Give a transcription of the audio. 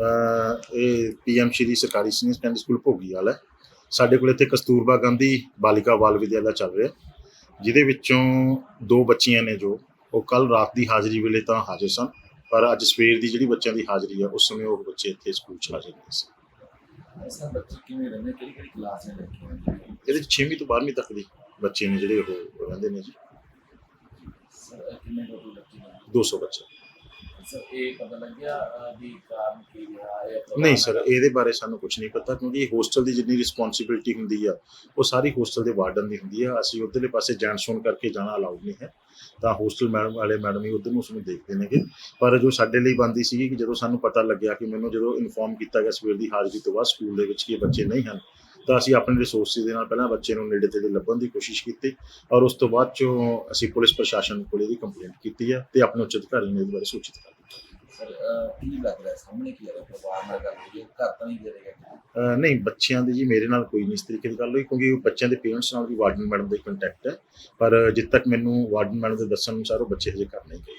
ਇਹ ਪੀਐਮ ਸ਼੍ਰੀ ਸਰਕਾਰੀ senior secondary school Bhogiwal ਹੈ। ਸਾਡੇ ਕੋਲ ਇੱਥੇ ਕਸਤੂਰਬਾ ਗਾਂਧੀ ਬਾਲਿਕਾ ਬਾਲ ਵਿਦਿਆਲਾ ਚੱਲ ਰਿਹਾ ਜਿਹਦੇ ਵਿੱਚੋਂ ਦੋ ਬੱਚੀਆਂ ਨੇ ਜੋ ਉਹ ਕੱਲ ਰਾਤ ਦੀ ਹਾਜ਼ਰੀ ਵੇਲੇ ਤਾਂ ਹਾਜ਼ਰ ਸਨ ਪਰ ਅੱਜ ਸਵੇਰ ਦੀ ਜਿਹੜੀ ਬੱਚਿਆਂ ਦੀ ਹਾਜ਼ਰੀ ਹੈ ਉਸ ਸਮੇਂ ਉਹ ਬੱਚੇ ਇੱਥੇ ਸਕੂਲ 'ਚ ਹਾਜ਼ਰ ਨਹੀਂ ਸੀ। ਸਰ ਬੱਚੇ ਕਿਵੇਂ ਰਹਿੰਦੇ? ਕਿਹੜੀ ਕਿਹੜੀ ਕਲਾਸ ਨੇ ਇਹਦੇ 'ਚ 6ਵੀਂ ਤੋਂ 12ਵੀਂ ਤੱਕ ਦੇ ਬੱਚੇ ਨੇ ਜਿਹੜੇ ਉਹ ਰਹਿੰਦੇ ਨੇ ਜੀ। ਸਰ ਕਿੰਨੇ ਟੋਟਲ ਬੱਚੇ ਨੇ? 200 ਬੱਚੇ। ਸਰ ਇਹ ਪਤਾ ਲੱਗਿਆ ਅਹ, ਵੀ ਕਾਰਨ ਕੀ ਰਿਹਾ ਇਹ ਨਹੀਂ ਸਰ ਇਹਦੇ ਬਾਰੇ ਸਾਨੂੰ ਕੁਝ ਨਹੀਂ ਪਤਾ ਕਿਉਂਕਿ ਹੋਸਟਲ ਦੀ ਜਿੰਨੀ ਰਿਸਪੌਂਸਿਬਿਲਟੀ ਹੁੰਦੀ ਆ ਉਹ ਸਾਰੀ ਹੋਸਟਲ ਦੇ ਵਾਰਡਨ ਦੀ ਹੁੰਦੀ ਆ। ਅਸੀਂ ਉਧਰਲੇ ਪਾਸੇ ਜੈਂਟ ਸੋਨ ਕਰਕੇ ਜਾਣਾ ਅਲਾਉਡ ਨਹੀਂ ਹੈ। ਤਾਂ ਹੋਸਟਲ ਮੈਡਮ ਵਾਲੇ ਮੈਡਮ ਹੀ ਉਧਰ ਨੂੰ ਉਸਨੂੰ ਦੇਖਦੇ ਨੇਗੇ। ਪਰ ਜੋ ਸਾਡੇ ਲਈ ਬੰਦੀ ਸੀਗੀ ਕਿ ਜਦੋਂ ਸਾਨੂੰ ਪਤਾ ਲੱਗਿਆ ਕਿ ਮੈਨੂੰ ਜਦੋਂ ਇਨਫੋਰਮ ਕੀਤਾ ਗਿਆ ਸਵੇਰ ਦੀ ਹਾਜ਼ਰੀ ਤੋਂ ਬਾਅਦ ਸਕੂਲ ਦੇ ਵਿੱਚ ਕਿ ਇਹ ਬੱਚੇ ਨਹੀਂ ਹਨ ਤਾਂ ਅਸੀਂ ਆਪਣੇ ਰਿਸੋਰਸਿਸ ਦੇ ਨਾਲ ਪਹਿਲਾਂ ਬੱਚੇ ਨੂੰ ਨੇੜੇ ਤੇੜੇ ਲੱਭਣ ਦੀ ਕੋਸ਼ਿਸ਼ ਕੀਤੀ ਔਰ ਉਸ ਤੋਂ ਬਾਅਦ ਚੋਂ ਅਸੀਂ ਪੁਲਿਸ ਪ੍ਰਸ਼ਾਸਨ ਕੋਲ ਇਹਦੀ ਕੰਪਲੇਂਟ ਕੀਤੀ ਹੈ ਤੇ ਆਪਣੇ ਉੱਚ ਅਧਿਕਾਰੀ ਨੂੰ ਇਹਦੇ ਬਾਰੇ ਸੂਚਿਤ ਕਰ ਦਿੱਤਾ। ਸਰ ਕੀ ਲੱਗ ਰਿਹਾ? ਸਾਹਮਣੇ ਕੀ ਹੈ ਪਰਿਵਾਰ ਨਾਲ ਗੱਲ ਹੋਈ ਹੈ, ਘਰ ਤਾਂ ਨਹੀਂ ਦੇ ਅਹ ਨਹੀਂ, ਬੱਚਿਆਂ ਦੀ ਜੀ ਮੇਰੇ ਨਾਲ ਕੋਈ ਨਹੀਂ ਇਸ ਤਰੀਕੇ ਦੀ ਗੱਲ ਹੋਈ, ਕਿਉਂਕਿ ਬੱਚਿਆਂ ਦੇ ਪੇਰੈਂਟਸ ਨਾਲ ਵੀ ਵਾਰਡਨ ਮੈਡਮ ਦਾ ਕੰਟੈਕਟ ਹੈ। ਪਰ ਜਿੱਦ ਤੱਕ ਮੈਨੂੰ ਵਾਰਡਨ ਮੈਡਮ ਦੇ ਦੱਸਣ ਅਨੁਸਾਰ ਉਹ ਬੱਚੇ ਹਜੇ ਘਰ ਨਹੀਂ ਗਏ।